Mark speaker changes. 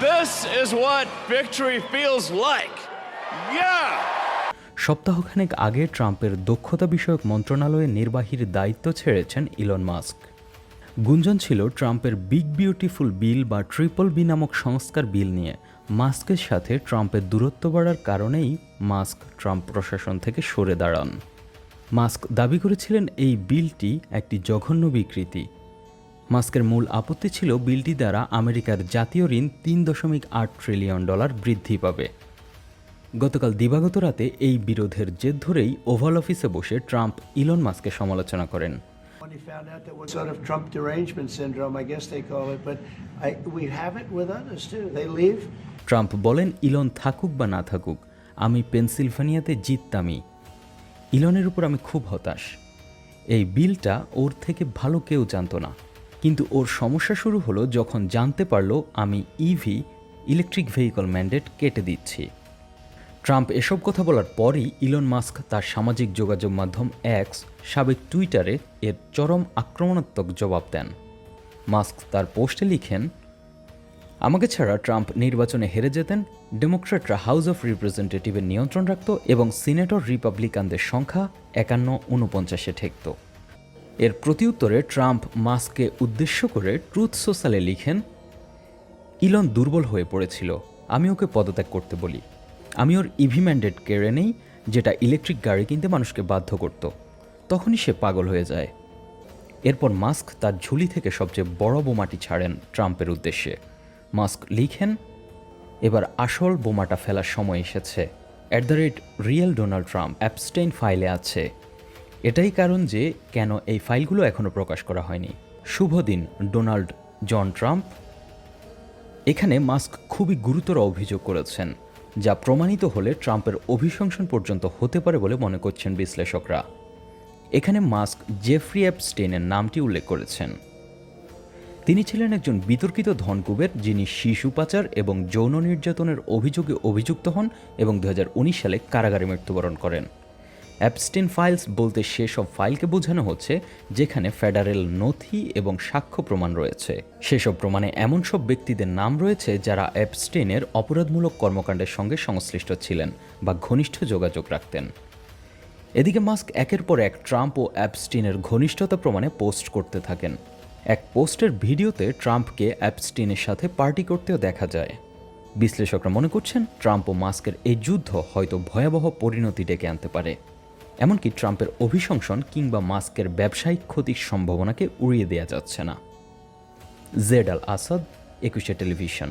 Speaker 1: This is what victory feels like. Yeah!
Speaker 2: সপ্তাহখানেক আগে ট্রাম্পের দক্ষতা বিষয়ক মন্ত্রণালয়ের নির্বাহীর দায়িত্ব ছেড়েছেন ইলন মাস্ক গুঞ্জন ছিল ট্রাম্পের বিগ বিউটিফুল বিল বা ট্রিপল বি নামক সংস্কার বিল নিয়ে মাস্কের সাথে ট্রাম্পের দূরত্ব বাড়ার কারণেই মাস্ক ট্রাম্প প্রশাসন থেকে সরে দাঁড়ান মাস্ক দাবি করেছিলেন এই বিলটি একটি জঘন্য বিকৃতি মাস্কের মূল আপত্তি ছিল বিলটি দ্বারা আমেরিকার জাতীয় ঋণ তিন দশমিক আট ট্রিলিয়ন ডলার বৃদ্ধি পাবে। গতকাল দিবাগত রাতে এই বিরোধের জের ধরেই ওভাল অফিসে বসে ট্রাম্প ইলন মাস্কের সমালোচনা করেন।
Speaker 3: When he found out that was sort of Trump derangement syndrome, I guess they call it, but I, we have it with others too. They leave,
Speaker 2: Trump বলেন ইলন থাকুক বা না থাকুক আমি পেনসিলভানিয়াতে জিততামই। ইলনের উপর আমি খুব হতাশ। এই বিলটা ওর থেকে ভালো কেউ জানতো না। কিন্তু ওর সমস্যা শুরু হলো যখন জানতে পারল আমি ইভি ইলেকট্রিক ভেহিকল ম্যান্ডেট কেটে দিচ্ছি। ট্রাম্প এসব কথা বলার পরই ইলন মাস্ক তার সামাজিক যোগাযোগ মাধ্যম এক্স সাবেক টুইটারে এর চরম আক্রমণাত্মক জবাব দেন। মাস্ক তার পোস্টে লিখেন, আমাকে ছাড়া ট্রাম্প নির্বাচনে হেরে যেতেন, ডেমোক্র্যাটরা হাউস অফ রিপ্রেজেন্টেটিভের নিয়ন্ত্রণ রাখত এবং সিনেটর রিপাবলিকানদের সংখ্যা একান্ন উনপঞ্চাশে ঠেকত। এর প্রতিউত্তরে ট্রাম্প মাস্ককে উদ্দেশ্য করে ট্রুথ সোশ্যালে লিখেন, ইলন দুর্বল হয়ে পড়েছিল, আমি ওকে পদত্যাগ করতে বলি। আমি ওর ইভি ম্যান্ডেট কেড়ে নেই, যেটা ইলেকট্রিক গাড়ি কিনতে মানুষকে বাধ্য করত। তখনই সে পাগল হয়ে যায়। এরপর মাস্ক তার ঝুলি থেকে সবচেয়ে বড় বোমাটি ছাড়েন ট্রাম্পের উদ্দেশ্যে। মাস্ক লিখেন, এবার আসল বোমাটা ফেলার সময় এসেছে। At the rate real Donald Trump Epstein ফাইলে আছে। এটাই কারণ যে কেন এই ফাইলগুলো এখনও প্রকাশ করা হয়নি। শুভ দিন, ডোনাল্ড জন ট্রাম্প। এখানে মাস্ক খুবই গুরুতর অভিযোগ করেছেন, যা প্রমাণিত হলে ট্রাম্পের অভিশংসন পর্যন্ত হতে পারে বলে মনে করছেন বিশ্লেষকরা। এখানে মাস্ক জেফ্রি অ্যাপস্টেনের নামটি উল্লেখ করেছেন। তিনি ছিলেন একজন বিতর্কিত ধনকুবের, যিনি শিশু পাচার এবং যৌন নির্যাতনের অভিযোগে অভিযুক্ত হন এবং দু হাজার উনিশ সালে কারাগারে মৃত্যুবরণ করেন। অ্যাপস্টেন ফাইলস বলতে সেসব ফাইলকে বোঝানো হচ্ছে, যেখানে ফেডারেল নথি এবং সাক্ষ্য প্রমাণ রয়েছে। সেসব প্রমাণে এমন সব ব্যক্তিদের নাম রয়েছে যারা অ্যাপস্টেনের অপরাধমূলক কর্মকাণ্ডের সঙ্গে সংশ্লিষ্ট ছিলেন বা ঘনিষ্ঠ যোগাযোগ রাখতেন। এদিকে মাস্ক একের পর এক ট্রাম্প ও অ্যাপস্টিনের ঘনিষ্ঠতা প্রমাণে পোস্ট করতে থাকেন। এক পোস্টের ভিডিওতে ট্রাম্পকে অ্যাপস্টিনের সাথে পার্টি করতেও দেখা যায়। বিশ্লেষকরা মনে করছেন, ট্রাম্প ও মাস্কের এই যুদ্ধ হয়তো ভয়াবহ পরিণতি ডেকে আনতে পারে। এমনকি ট্রাম্পের অভিশংসন কিংবা মাস্কের ব্যবসায়িক ক্ষতির সম্ভাবনাকে উড়িয়ে দেওয়া যাচ্ছে না। জেড আল আসাদ, একুশে টেলিভিশন।